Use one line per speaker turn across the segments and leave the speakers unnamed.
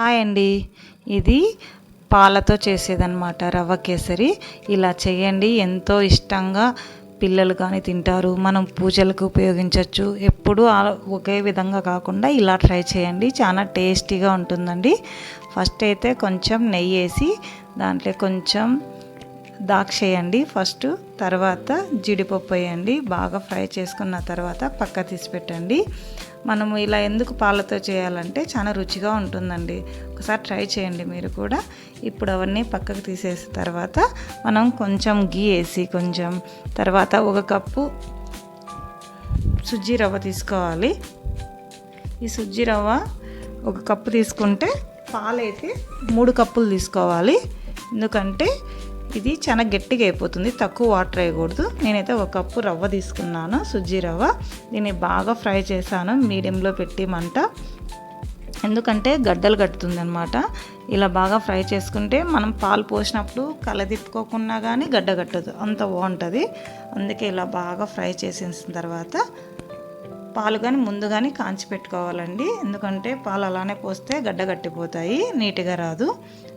Hi అండి. ఇది పాలతో చేసేదన్నమాట రవ్వ కేసరి. ఇలా చేయండి ఎంతో ఇష్టంగా పిల్లలు కానీ తింటారు. మనం పూజలకు ఉపయోగించవచ్చు ఎప్పుడు ఒకే విధంగా కాకుండా ఇలా ట్రై చేయండి. చాలా టేస్టీగా ఉంటుందండి. ఫస్ట్ అయితే కొంచెం నెయ్యి వేసి దాంట్లో కొంచెం దాక్షేయండి ఫస్ట్ తర్వాత జీడిపప్పు వేయండి. బాగా ఫ్రై చేసుకున్న తర్వాత పక్క తీసి పెట్టండి. మనము ఇలా ఎందుకు పాలతో చేయాలంటే చాలా రుచిగా ఉంటుందండి. ఒకసారి ట్రై చేయండి మీరు కూడా. ఇప్పుడు అవన్నీ పక్కకు తీసేసిన తర్వాత మనం కొంచెం గీ వేసి కొంచెం తర్వాత ఒక కప్పు సుజ్జీ రవ్వ తీసుకోవాలి. ఈ సుజ్జీ రవ్వ ఒక కప్పు తీసుకుంటే పాలైతే మూడు కప్పులు తీసుకోవాలి. ఎందుకంటే ఇది చాలా గట్టిగా అయిపోతుంది. తక్కువ వాటర్ వేయకూడదు. నేనైతే ఒక కప్పు రవ్వ తీసుకున్నాను సుజ్జి రవ్వ. దీన్ని బాగా ఫ్రై చేశాను. మీడియంలో పెట్టి మంట. ఎందుకంటే గడ్డలు కట్టుతుంది అనమాట ఇలా బాగా ఫ్రై చేసుకుంటే మనం పాలు పోసినప్పుడు కలదిప్పుకోకుండా కానీ గడ్డ కట్టదు. అంత బాగుంటుంది. అందుకే ఇలా బాగా ఫ్రై చేసేసిన తర్వాత పాలు కానీ ముందు కానీ కాంచి పెట్టుకోవాలండి. ఎందుకంటే పాలు అలానే పోస్తే గడ్డ కట్టిపోతాయి నీట్గా రాదు.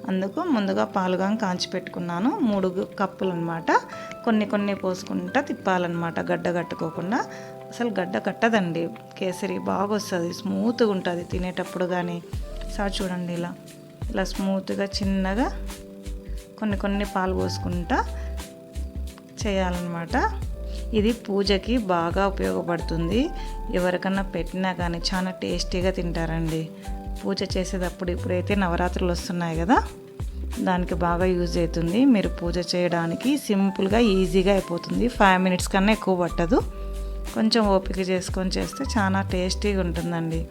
అందుకు ముందుగా పాలుగాం కాంచి పెట్టుకున్నాను. మూడు కప్పులు అనమాట కొన్ని కొన్ని పోసుకుంటా తిప్పాలన్నమాట గడ్డ కట్టుకోకుండా. అసలు గడ్డ కట్టదండి. కేసరి బాగా వస్తుంది స్మూత్గా ఉంటుంది. తినేటప్పుడు కానీ సార్ చూడండి ఇలా. ఇలా స్మూత్గా చిన్నగా కొన్ని కొన్ని పాలు పోసుకుంటా చేయాలన్నమాట ఇది పూజకి బాగా ఉపయోగపడుతుంది. ఎవరికన్నా పెట్టినా కానీ చాలా టేస్టీగా తింటారండి. పూజ చేసేటప్పుడు ఇప్పుడైతే నవరాత్రులు వస్తున్నాయి కదా దానికి బాగా యూజ్ అవుతుంది. మీరు పూజ చేయడానికి సింపుల్గా ఈజీగా అయిపోతుంది. ఫైవ్ మినిట్స్ కన్నా ఎక్కువ పట్టదు. కొంచెం ఓపిక చేసుకొని చేస్తే చాలా టేస్టీగా ఉంటుందండి.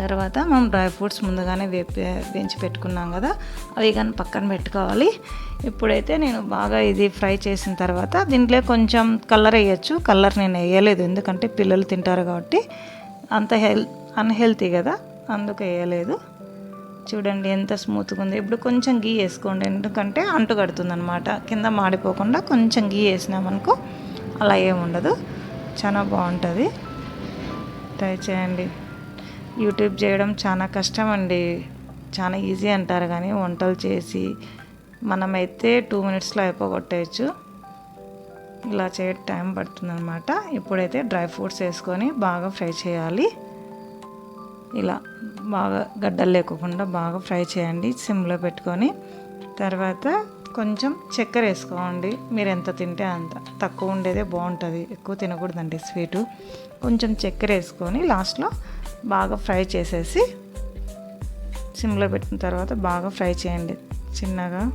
తర్వాత మనం డ్రై ఫ్రూట్స్ ముందుగానే వేపి వేయించి పెట్టుకున్నాం కదా అవి కానీ పక్కన పెట్టుకోవాలి. ఇప్పుడైతే నేను బాగా ఇది ఫ్రై చేసిన తర్వాత దీంట్లో కొంచెం కలర్ వేయచ్చు. కలర్ నేను వేయలేదు ఎందుకంటే పిల్లలు తింటారు కాబట్టి అంత హెల్ అన్హెల్తీ కదా. అందుకు వేయలేదు. చూడండి ఎంత స్మూత్గా ఉంది. ఇప్పుడు కొంచెం గీ వేసుకోండి. ఎందుకంటే అంటు కడుతుంది అనమాట కింద మాడిపోకుండా కొంచెం గీ వేసినామనుకో అలా ఏముండదు చాలా బాగుంటుంది. ట్రై చేయండి యూట్యూబ్ చేయడం చాలా కష్టం అండి. చాలా ఈజీ అంటారు కానీ వంటలు చేసి మనమైతే టూ మినిట్స్లో అయిపోగొట్టేయచ్చు. ఇలా చేయ టైం పడుతుందనమాట ఇప్పుడైతే డ్రై ఫ్రూట్స్ వేసుకొని బాగా ఫ్రై చేయాలి. ఇలా బాగా గడ్డలు లేకుండా బాగా ఫ్రై చేయండి సిమ్లో పెట్టుకొని. తర్వాత కొంచెం చక్కెర వేసుకోండి. మీరు ఎంత తింటే అంత. తక్కువ ఉండేదే బాగుంటుంది. ఎక్కువ తినకూడదండి స్వీటు. కొంచెం చక్కెర వేసుకొని లాస్ట్లో బాగా ఫ్రై చేసేసి సిమ్లో పెట్టిన తర్వాత బాగా ఫ్రై చేయండి. చిన్నగా.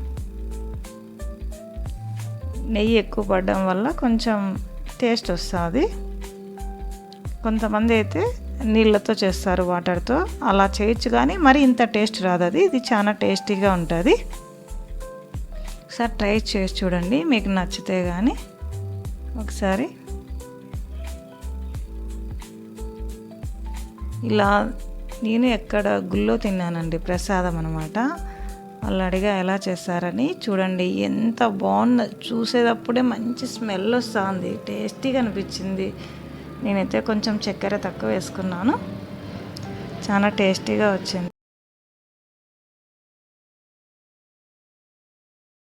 నెయ్యి ఎక్కువ పడడం వల్ల కొంచెం టేస్ట్ వస్తుంది. కొంతమంది అయితే నీళ్ళతో చేస్తారు వాటర్తో. అలా చేయొచ్చు కానీ మరి ఇంత టేస్ట్ రాదు అది. ఇది చాలా టేస్టీగా ఉంటుంది. ఒకసారి ట్రై చేసి చూడండి. మీకు నచ్చితే కానీ ఒకసారి. ఇలా నేను ఎక్కడ గుళ్ళో తిన్నానండి. ప్రసాదం అనమాట వాళ్ళు అడిగా ఎలా చేస్తారని. చూడండి ఎంత బాగుందో. చూసేటప్పుడే మంచి స్మెల్ వస్తుంది. టేస్టీగా అనిపించింది. నేనైతే కొంచెం చక్కెర తక్కువ వేసుకున్నాను. చాలా టేస్టీగా వచ్చింది.